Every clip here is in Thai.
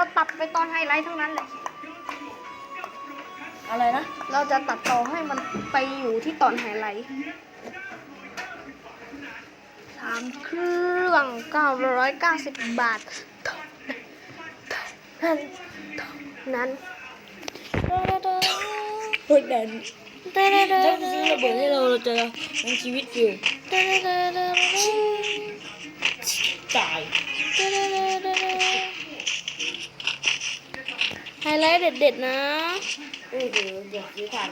เราตัดไปตอนไฮไลท์ทั้งนั้นแหละ อะไรนะ เราจะตัดต่อให้มันไปอยู่ที่ตอนไฮไลท์สามเครื่องเก้าร้อยเก้าสิบบาทเท่านั้นเฮ้ยแดนถ้าซื้อระเบิดให้เราเราจะมีชีวิตอยู่ตาย ไฮไลท์เด็ดๆนะเออเดี๋ยวเดี๋ยวซื้อทัน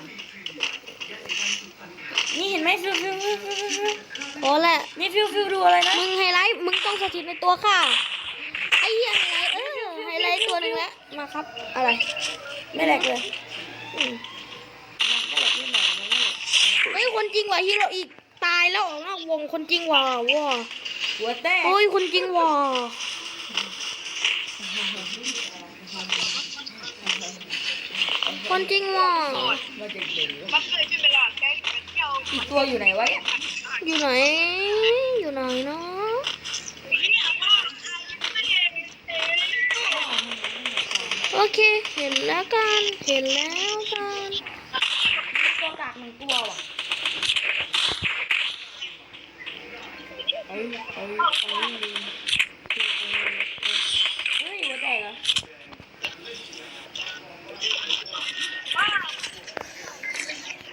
นี่เห็นไหมฟิวฟิวฟิวฟิวฟิวโอ้แหละนี่ฟิวฟิวดูอะไรนะมึงไฮไลท์มึงต้องสถิตในตัวค่ะไอ้เหี้ยไฮไลท์เออไฮไลท์ตัวหนึ่งแล้วมาครับ อะไรไม่แหลกเลยอืมเฮ้ยคนจริงว่ะฮีโร่อีกตายแล้วออกนอกวงคนจริงว่ะว้าหัวแตกเฮ้ยคนจริงว่ะ คนจริงว่ะมาเด็กๆอีกตัวอยู่ไหนวะเนี่ยอยู่ไหน อยู่ไหนเนาะโอเค เห็นแล้วกัน เห็นแล้วกันตัวกากหนึ่งตัวว่ะเอ้ยเอ้ยเอ้ยเฮ้ยหัวแตกเหรอ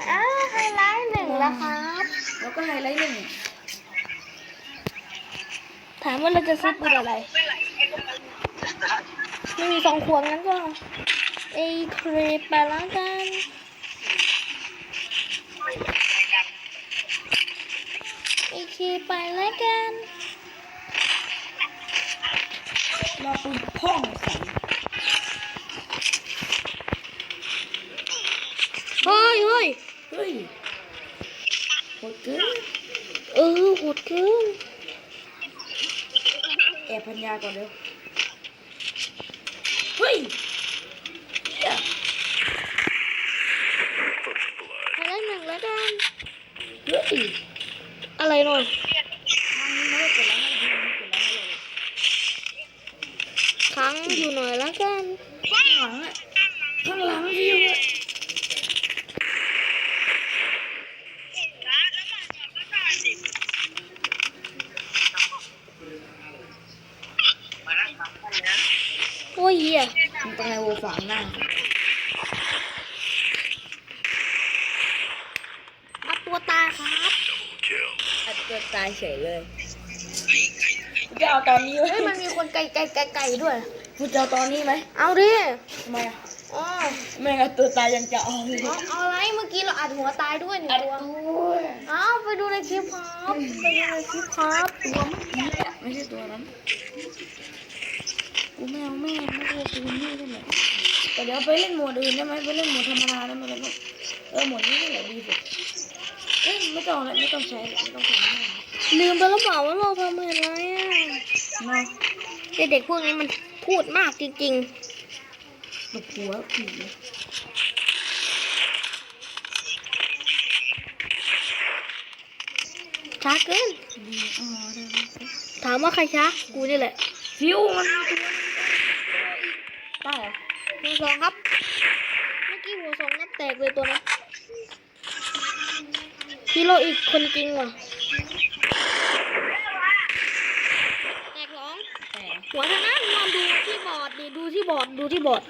อ้าวไฮไลท์หนึ่งแล้วครับ แล้วก็ไฮไลท์หนึ่ง ถาม ว่าเราจะซื้อปืนอะไร ไม่มีสองขวดงั้นก็เอเครปไปแล้วกันเอเคไปแล้วกัน เราปืนพ่องใส่ เฮ้ยเฮ้ย เฮ้ยโหดเกิน เออโหดเกิน แอบพัน ยาก่อนเร็วเฮ้ยเหี้ยไฮไลท์หนึ่งแล้วกันเฮ้ยอะไรหน่อยมันไม่ได้กดแล้วให้ดูมันกดแล้วให้เลยครั้งอยู่หน่อยแล้วกันข้างหลังอะข้างหลังวิวอะ โอ้ยเหี้ยมันต้องให้โวฝังหน้ามาตัวตายครับอัดตัวตายเฉยเลยจะเอาตอนนี้ไหมเฮ้ยมันมีคนไกลไกลไกลไกลด้วยคุณจะเอาตอนนี้ไหมเอาดิทำไมอะอ๋อไม่งั้นตัวตายยังจะเอาเลยเอาเอาอะไรเมื่อกี้เราอัดหัวตายด้วยหนึ่งอัดตัวตัวเอาไปดูในคลิปครับไปดูในคลิปครับตัวเมื่อกี้อะไม่ใช่ตัวนั้น กูไม่เอาแม่ไม่เอาปืนนี่ได้ไหมแต่เดี๋ยวไปเล่นโหมดอื่นได้ไหมไปเล่นโหมดธรรมดาได้ไหมแล้วก็เออโหมดนี้นี่แหละดีสุดเอ้ยไม่ต้องแล้วไม่ต้องใช้แล้วไม่ต้องใช้แม่ลืมไปแล้วเปล่าว่าเราทำอะไรอะเนาะเด็กๆพวกนี้มันพูดมากจริงๆตบหัวผีช้าเกินถามว่าใครช้ากูนี่แหละฟิวมันมีตัว เหรอหัวสองครับ เมื่อกี้หัวสองนับแตกเลยตัวนั้นฮีโร่อีกคนจริงว่ะ แตกสองหัวทางนั้นมองดูที่บอร์ดดิดูที่บอร์ดดูที่บอร์ด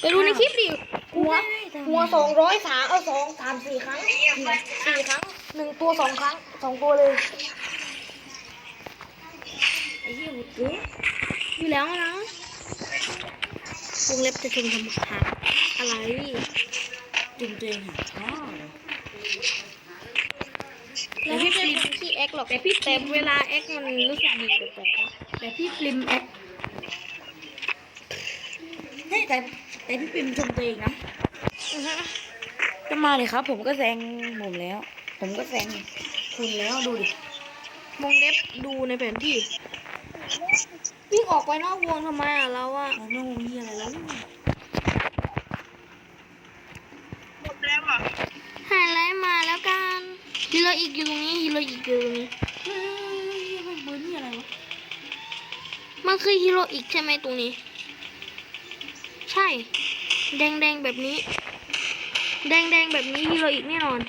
ไปดูในคลิปดิ หัว หัวสองร้อยสามเอาสองสามสี่ครั้งสี่ครั้งหนึ่งตัวสองครั้งสองตัวเลย ไอ้เหี้ยหุดเกินอยู่แล้วนะวงเล็บจะชมทำหาอะไรจุ่มตัวเองหาอ๋อแล้วไม่ใช่คนที่แอคหรอกแต่พี่แต่เวลาแอคมันรู้สึกดีกว่าแต่แต่พี่ปริมแอคเฮ้ยแต่แต่พี่ปริมชมตัวเองนะอือฮะก็มาเลยครับ ผมก็แซงผมแล้ว ผมก็แซงคุณแล้วดูดิวงเล็บดูในแผนที่ วิ่งออกไปนอกวงทำไมอะเราอะมันไม่มีอะไรแล้วหาอะไรมาแล้วกันฮีโร่อีกอยู่ตรงนี้ฮีโร่อีกอยู่ตรงนี้ เฮ้ยมันปืนนี่อะไรวะ มันคือฮีโร่อีกใช่ไหมตรงนี้ ใช่ แดงแดงๆแบบนี้ แดงแดงๆแบบนี้ฮีโร่อีกแน่นอน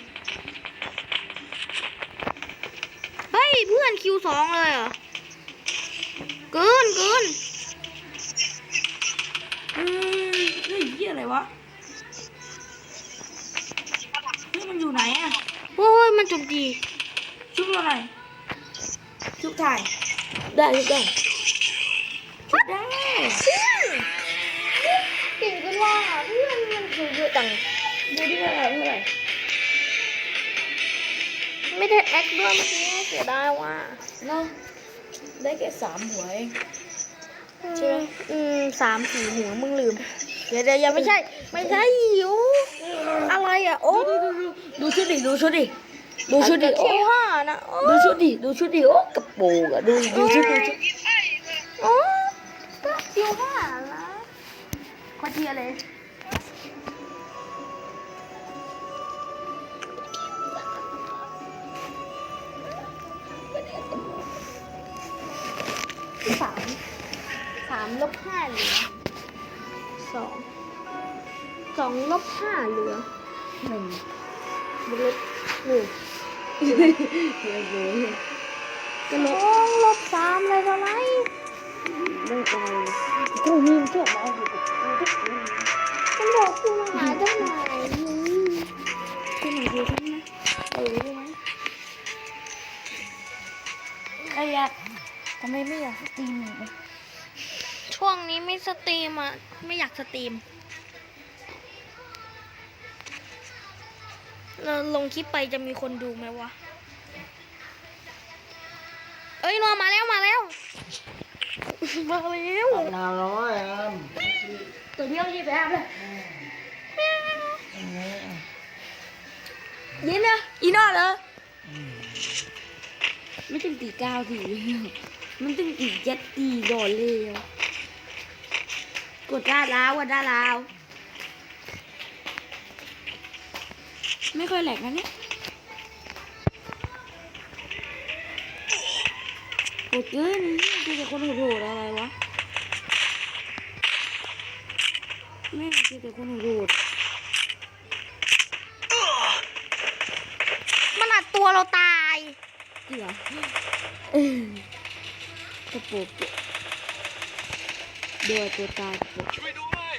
เฮ้ย เพื่อนคิวสองเลยเหรอ เกินเกินเฮ้ยเฮ้ยเหี้ยอะไรวะเฮ้ยมันอยู่ไหนอะโอ้ยมันจมดีชุบเราหน่อยชุบถ่าย ได้ชุบได้ชุบได้เก่งกันว่าเพื่อนมันคือเยอะจังดูดิเท่าไหร่เท่าไหร่ไม่ได้แอคด้วยเมื่อกี้เสียดายว่ะเนาะ ได้แค่สามหัวเองใช่ไหมอืมสามสี่หัวมึงลืม เดี๋ยวเดี๋ยวยังไม่ใช่ ไม่ใช่หิว อะไรอะ โอ้ดูดูดูดูชุดดิดูชุดดิดูชุดดิเที่โอ้ยวห้านะโอ้ดูชุดดิดูชุดดิโอ้กระโปรงอะดูดูชุดดูชุดโอ้ก็เที่ยวห้าละขอเทียเลย เหลือสองสองลบห้าเหลือหนึ่งบวกลบหนึ่งเฮ้ยเฮ้ยสองลบสามเลยทำไมไม่ไปกูมีมันชอบมาอยู่กับกูทุกคนมันบอกกูมาหาเจ้าหน่อยกูหน่อยเดียวกันนะเออรู้ไหมไอ้ยักษ์ทำไมไม่อยากสตรีมอีกอะ ช่วงนี้ไม่สตรีมอะ ไม่อยากสตรีมเราลงคลิปไปจะมีคนดูไหมวะ เอ้ยนอนมาแล้วมาแล้ว มาแล้วนาร้อยอะตัวเดียวยี่แบบเลยยินนะอีน่าเหรอไม่ต้องตีก้าวทีมันต้องตีเจ็ดตีโดดเลยอะ กดด้านลาวกดด้านลาวไม่เคยแหลกนะเนี่ยกดเกินนี่คือแต่คนโหดๆอะไรวะแม่คือแต่คนโหดมันอัดตัวเราตายเกลือเออกระโปรง เดือตัวตายกระโปรงช่วยด้วย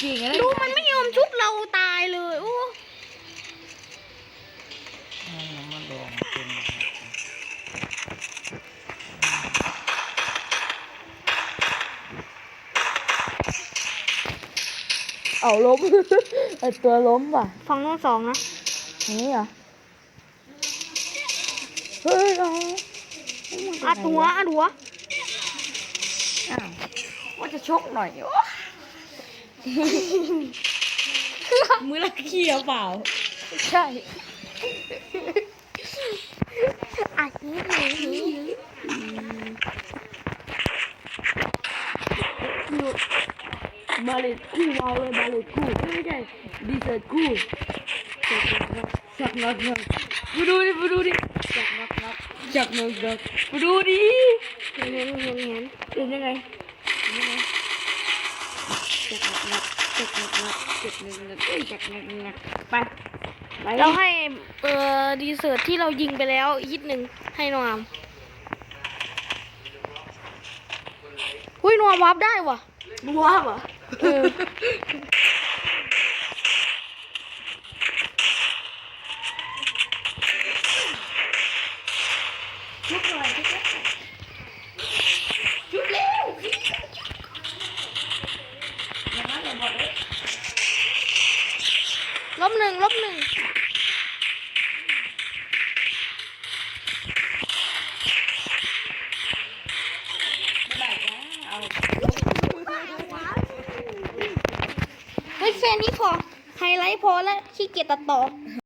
จริงอะไรดูมันไม่ยอมชุบเราตายเลยโอ้เอาล้มไอตัวล้มว่ะฟังน้องสองนะอย่างนี้เหรอ เฮ้ยเอาอัดหัวอัดหัวอ้าวว่าจะชกหน่อยโอ้มือละขี้หรือเปล่า ใช่อัดนี้นี้บาเลตคู่เอาเลยบาเลตคู่ไม่ใช่ดีเซลคู่จักนักนักมาดูดิมาดูดิจักนัก นักจักนักนักมาดูดิเงี้ยเงี้ยเงี้ยเป็นยังไงเป็นยังไงจักนักนักจักนักนักจักนักนักเอ้ยจักนักนักไปไปเราให้เอ่อดีเซิร์ตที่เรายิงไปแล้วยิดหนึ่งให้นอมหุ้ยนอมวับได้ว่ะบัวเหรอเออ ชุบหน่อยชุบชุบเร็วอย่างนั้นเลยหมดเลย ลบหนึ่งลบหนึ่งได้จ้าเอาเฮ้ยแค่นี้พอ ไฮไลท์พอแล้วขี้เกียจตัดต่อ